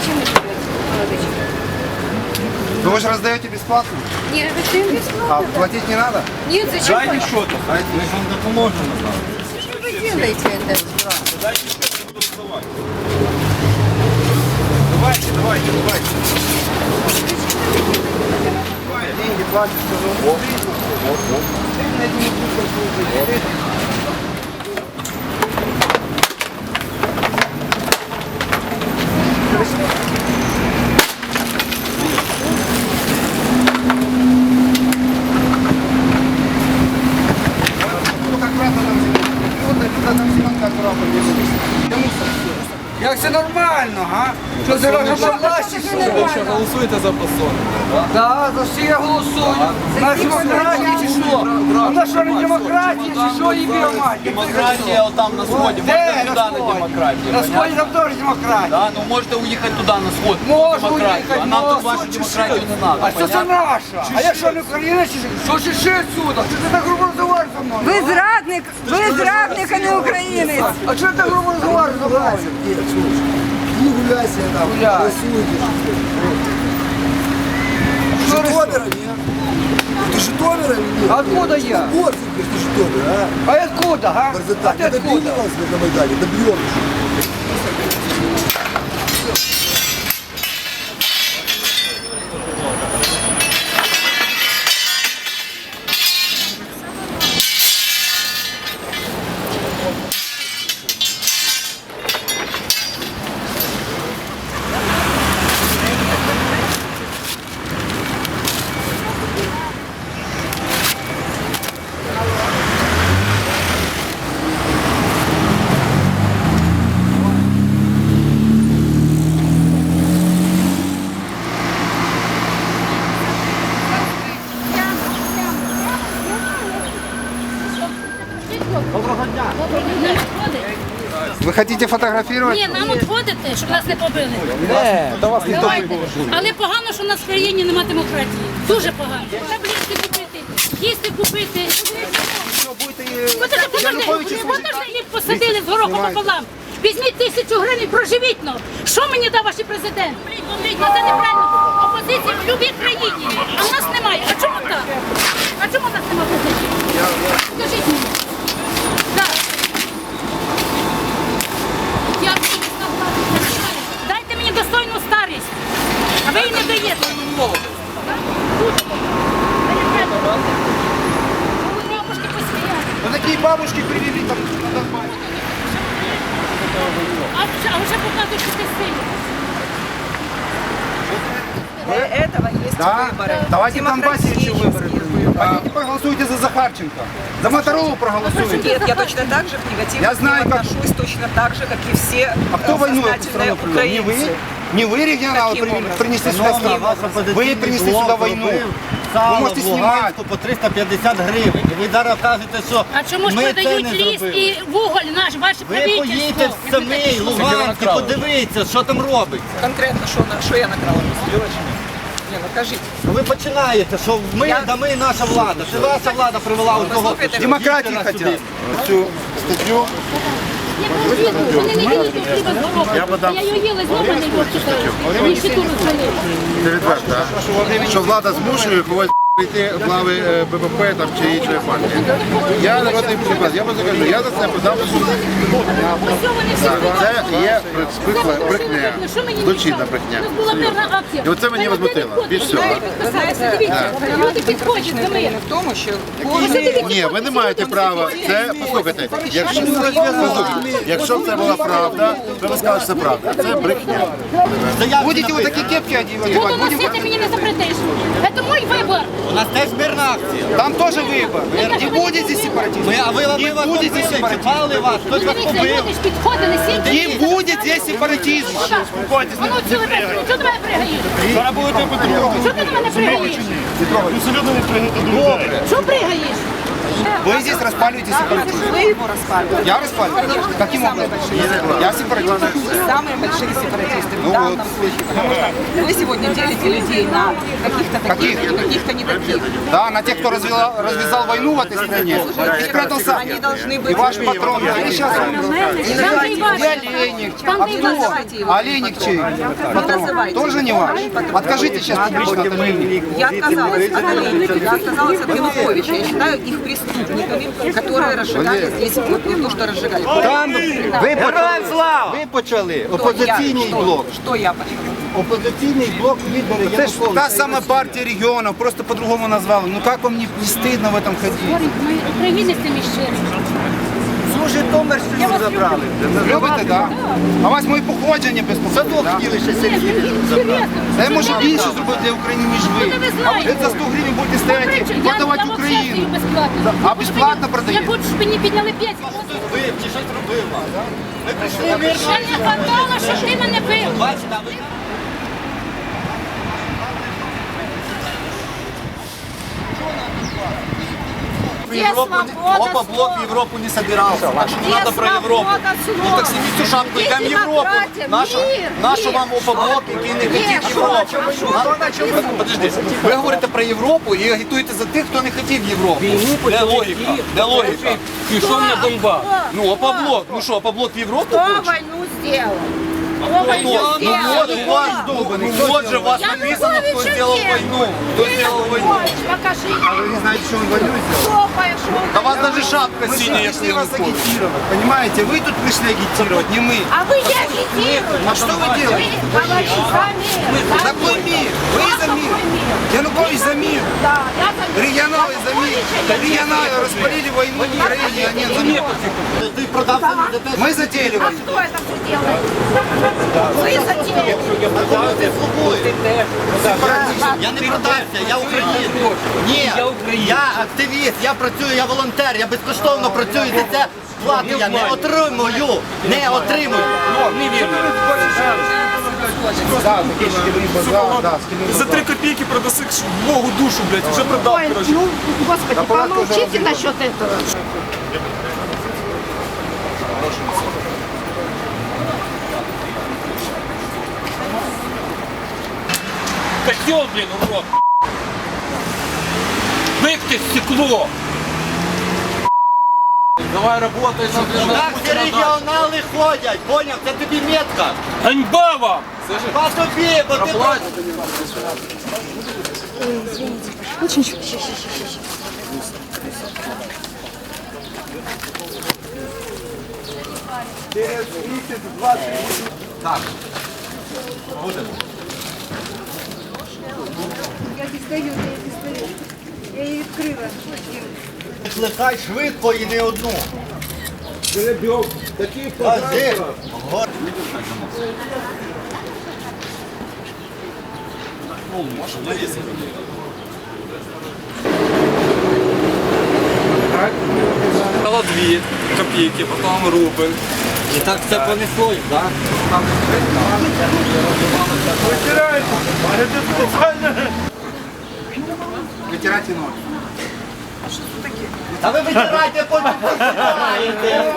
зачем вы живете, Ну вы же раздаете бесплатно? Не, зачем бесплатно? А платить не надо? Нет, зачем? Дайте что-то, дайте, мы вам допоможем. Что же вы делаете это? Давайте, давайте, давайте. Деньги платят, вот, вот, вот. Ты. Як це нормально, га? Що це ваша? Ви ще голосуєте за посол? Так, за всі я голосую. На демократії чи що? На що не демократія чи що її мать? Демократія отам на сході. Де Можете туди на демократію. На сході там теж демократія. Да, ну можете уїхати туди на сход. Можу демократію. уїхати, А нам тут вашу демократію не треба. А що це наша? А я що не Україна чи що? Що ще отсюда? Що ти так грубо? Ви зрадник, ви зрадник, а не українець. А що ти грубо розговорюєш мною? Не гуляйся там, Гуляй. голосуйте. Житомира, нет? Ты Житомира или нет? Откуда я? Вот ты Житомира, а? А откуда? А Борзота, ти не откуда? добилась на Майдане, добьем. Вы хотите фотографировать? Ні, нам от щоб нас не побили. Не, до вас ніхто Давайте. Але погано, що в нас в країні немає демократії. Дуже погано. Таблетки купити, їсти купити. Подожди, подожди, їх посадили з горохом пополам. Візьміть тисячу гривень, проживіть ну. Що мені дав ваш президент? Бомбіть, ну це неправильно. Опозиція в будь-якій країні. А в нас немає. А чому так? А чому в нас немає опозиції? Скажіть мені. Так. Я вийшла в владу, я не знаю. Дайте мені достойну старість. А ви її не даєте. Дуже. Перед Ви бабушки посміяли. Вот такие бабушки привели там на Донбассе. А вже, а вже показують, що ти сильний. Для этого есть Да? выборы. Давайте в Донбассе еще выборы. Демократические. Пойдите проголосуйте за Захарченко. За Моторову проголосуйте. Нет, я точно так же негативно Я знаю, к ним как- отношусь, точно так же, как и все А кто э, войну эту сознательные страну привел? Не вы? украинцы. Не вы регионалы Каким привели- образом? принесли сюда страну? Вы принесли сюда войну. Сало можете в знімати. Луганську по 350 гривень. І ви зараз кажете, що А чому ж ми це продають не ліс зробили. і вуголь наш, ваше Ви правительство? в самий Луганськ і подивіться, що там робиться. Конкретно, что, на, что я накрала? Не, ну кажите. Ну, Ви починаєте, що ми, Я- да ми наша влада. Це ваша влада привела у того. Послухайте, Демократии хотят. Цю статтю. Я поїду, вони не їдуть до хліба з горохом. Я його їла зломаний, бо ще тут розпалив. Це відверто, що влада змушує когось прийти в лави е, БПП там, чи іншої партії. Я народний депутат, я просто кажу, я за це подав в суд. Це є Це брехня, злочинна брехня. Була мирна акція. І оце мені возмутило. Більш всього. підходять, підписалися. Дивіться, люди підходять до мене. в тому, що Ні, ви не маєте права. Це послухайте, якщо, якщо це була правда, то ви скажете, що це правда. Це брехня. Будете вот такие кепки одевать? Буду носити, мені не запретиш. Це мій вибор. У нас теж мирна акція. Там тоже вибор. Не буде зі сепаратизма. А ви, Не ви вас буде зі здесь вас, хтось вас Дивіться, побив. люди ж підходили, сиділи. Не буде зі сепаратизма. Успокойтесь, ну чого ти чого ти мене пригаєш? Зараз будете Чого ти до мене пригаєш? Що пригаєш? Вы здесь распаливаете сепаратизм. Вы его распаливаете? Я распаливаю? Каким образом? Я сепаратист. Самые большие сепаратисты в Ну данном случае. Потому что вы сегодня делите людей на каких-то таких Каких? и каких-то не таких. Да, на тех, кто развязал войну в этой стране и спрятался. Они должны И быть... ваш патрон. Я сейчас Где Олейник? А кто? Олейник чей? Патрон. Тоже не ваш? Откажите сейчас публично от Олейника. Я отказалась от Олейника, я отказалась от Януковича. Я считаю их преступниками, которые разжигали здесь вот не то, что разжигали. Там ви почали, ви почали опозиційний Что- блок. Что я понимаю? Опозиційний блок лідери Це ж та сама партія регіонів, просто по-другому назвали. Ну як вам не, стидно в этом ходити? Ми України з Я вас люблю. Любите, так? А у вас мої походження. Садок хотіли ще Серйозно. Та я можу більше зробити для України, ніж ви. Ну, ви за 100 гривень будете стояти, Я продавати Україну. безплатно. А безплатно Я хочу, щоб мені підняли п'ять. Бив чи щось робила. Ми прийшли не хватало, щоб ти мене бив. А ви Европу, опа, блок в Европу не собирался. Так что не надо про Европу. Ну так снимите шапку, йдемо в Європу. Наша, наша вам опа блок, який не хотів Європу. На- Подожди, ви говорите про Європу і агітуєте за тих, хто не хотів Європу. Де логіка? Де логіка? Пішов на Донбас. Ну, опа блок. Ну що, опа блок в Європу Кто хоче? войну сделал? Ну, ну вот сделал? же у вас написано, кто сделал войну. Кто сделал войну. Покажи. Ви не знаєте, що він войну пошел? Да у вас даже шапка Мы синяя, если вас агитировать, понимаете? Вы тут пришли агитировать, не мы. А вы не агитируете. А что вы делаете? Вы за мир. за Какой мир? Вы за мир. Янукович за мир. Да, я за мир. Регионалы за мир. Регионалы распалили войну в Украине, а нет за мир. Мы затеяли А войну. кто это все делает? Я не продався, я українець. Ні, я активіст, я працюю, я волонтер, я безкоштовно працюю за це. Плати я не отримую, не отримую. За три копійки продаси Богу душу, блядь, вже продав. Ну, господи, помолчите насчет этого. Котел, блін, урод. Викти стекло. Давай работай на Так ці регіонали ходять, поняв, це тобі метка. Ганьба вам! По тобі, бо ти Я Дістаю, я дістаю. Я її відкрила. Викликай швидко і не одну. Такий Один. Гор- Дала дві копійки, потім рубль. І так це понеслось, так? Вытирайте ноги. Та ви витирайте, потім посираєте.